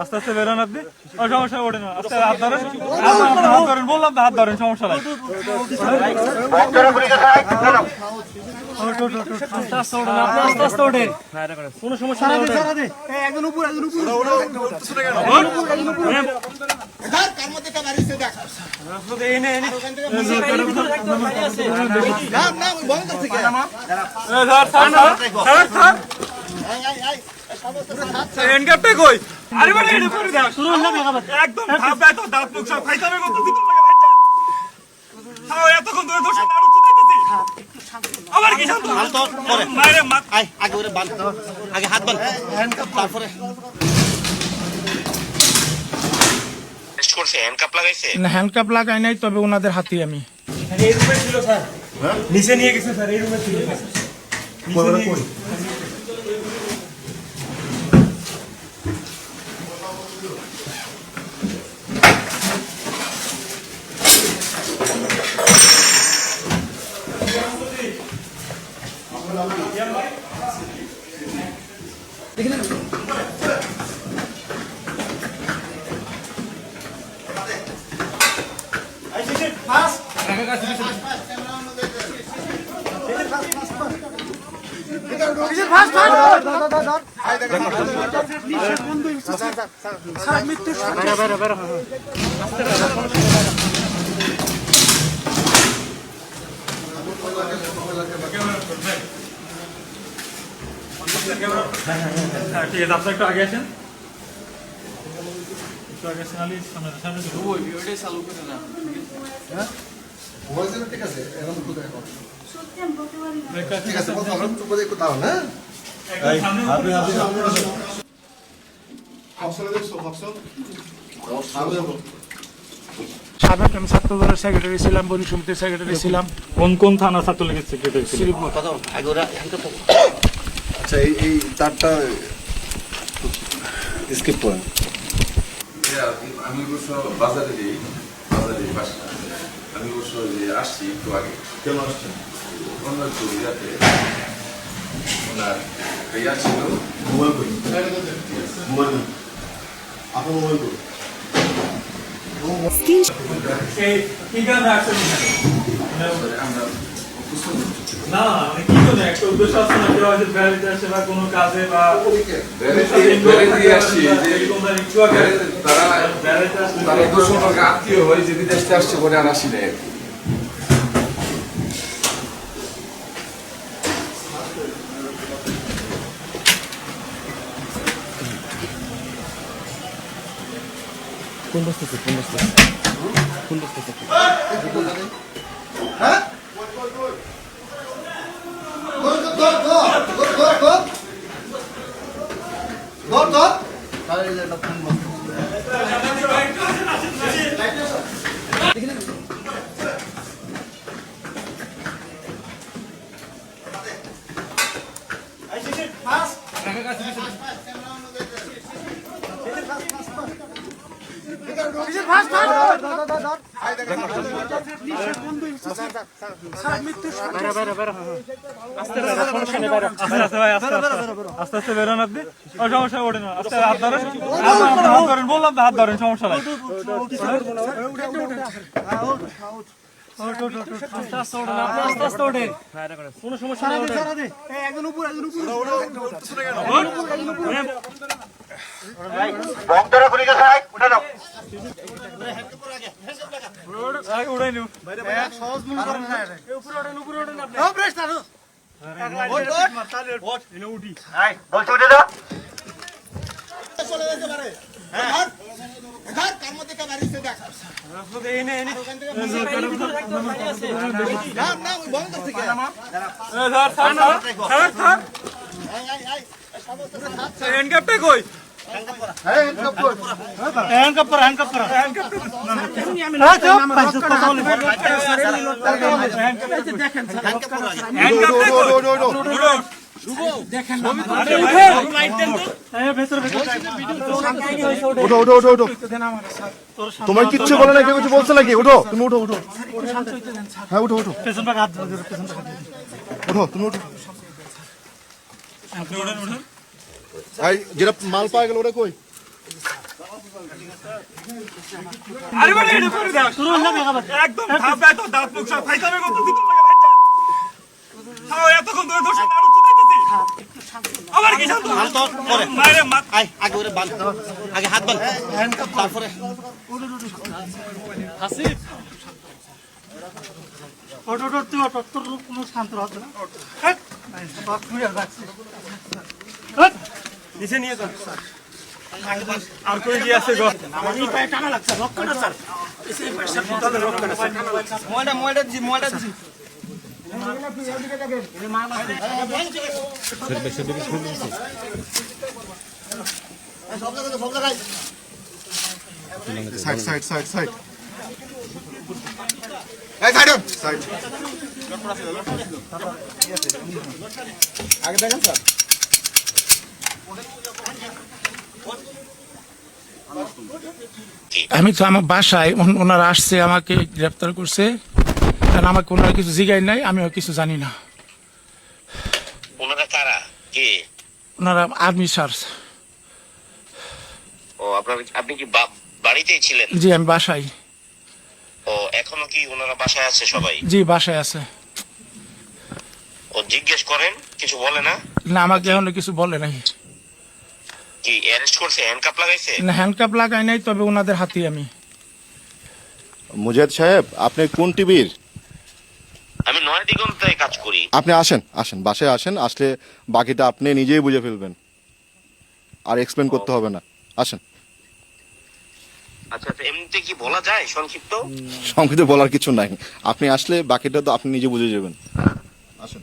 আস্তে আস্তে বেরোন আপনি ও সমস্যা ওঠে না। আস্তে হাত ধরেন। হাত ধরেন বললাম তো হাত ধরেন সমস্যা নাই। আরে হলো তো এতক্ষণ ধরে দোষ না রুচি দিতেছি আবার কি শান্ত মারে মা আয় আগে ওরে আগে হাত বান তারপরে টেস্ট করছে হ্যান্ডকাপ লাগাইছে? না হ্যান্ডকাপ লাগাই নাই তবে ওনাদের হাতে আমি। এই রুমে ছিল স্যার। নিচে নিয়ে গেছে স্যার এই রুমে ছিল। হ্যাঁ ঠিক আছে আপনি একটু আগে আসেন একটু আগে আসেন আলি সামনে সামনে চলুন। ঠিক আছে কথা হলো চুপ করে দাও না একদম সামনে হাফসলে দেখছ হাফসল সাবেক আমি কোন কোন থানা ছাত্রলীগের কথা। আচ্ছা এই এই তারটা স্কিপ করেন আসছি একটু আগে কেন আসছেন অন্য ইয়াতে ওনার ইয়া ছিল মোবাইল করি মোবাইল না আপনার মোবাইল করি না মানে কি জন্য একটা উদ্দেশ্য আছে না কেউ হয়তো বেড়াতে আসে বা কোনো কাজে বা তারা আত্মীয় হয় যে বিদেশ থেকে আসছে পরে আর আসি না আর কি। আস্তে আস্তে ভাই আস্তে আস্তে আস্তে আস্তে বেরোন আপনি ও সমস্যা আস্তে হাত ধরেন বললাম তো হাত ধরেন সমস্যা নাই করে গেছে উঠে আগে উড়াই নিউ আয় বলছি উঠে দাও চলে যেতে পারে হ্যাঁ। ঘর কার মধ্যে কে বাড়িতে দেখ। না না ওই বন্ধ থেকে আয় আয় আয় হ্যান্ডকাপটা কই হ্যান্ডকাপটা কই ওঠো ওঠো ওঠো ওঠো তোমার কিচ্ছু বলে না কেউ কিছু বলছে নাকি? ওঠো তুমি ওঠো ওঠো হ্যাঁ ওঠো ওঠো ওঠো তুমি ওঠো আপনি ওঠেন ওঠেন এই যেটা মাল পাওয়া গেল ওটা কই? আরে বেটা এটা করে দাও। শুরু হলো একদম ধাপ তো দাঁত মুখ সব ফাইটামে করতেছি তোর লাগে বাচ্চা তাও এতক্ষণ ধরে দোষ নাড়ু চুদাইতেছি। আবার কি শান্ত? আগে ওরে বাঁধ। আগে হাত বাঁধ। তারপরে। নিচে নিয়ে যান। আর কই কি আছে গো? মোবাইলটা মোবাইলটা দিছি মোবাইলটা দিছি সব জায়গায় সব জায়গায় সাইড সাইড সাইড সাইড এই সাইড সাইড আগে দেখেন স্যার আমি তো আমার বাসায় ওনারা আসছে আমাকে গ্রেপ্তার করছে। আর আমাকে ওনারা কিছু জিগাই নাই আমিও কিছু জানি না। ওনারা কারা? কে? ওনারা আর্মি ও আপনার আপনি কি বাড়িতেই ছিলেন? জি আমি বাসায়। ও এখনও কি ওনারা বাসায় আছে সবাই? জি বাসায় আছে। ও জিজ্ঞেস করেন কিছু বলে না? না আমাকে এখনও কিছু বলে নাই। কি অ্যারেস্ট করছে? হ্যান্ডকাপ লাগাইছে? না হ্যান্ডকাপ লাগাই নাই তবে ওনাদের হাতে আমি। মুজাহিদ সাহেব আপনি কোন টিভির? আমি নয় দিগন্তায় কাজ করি। আপনি আসেন আসেন বাসায় আসেন আসলে বাকিটা আপনি নিজেই বুঝে ফেলবেন। আর এক্সপ্লেন করতে হবে না। আসেন। আচ্ছা আচ্ছা এমনিতে কি বলা যায় সংক্ষিপ্ত? সংক্ষিপ্ত বলার কিছু নাই। আপনি আসলে বাকিটা তো আপনি নিজে বুঝে যাবেন। আসেন।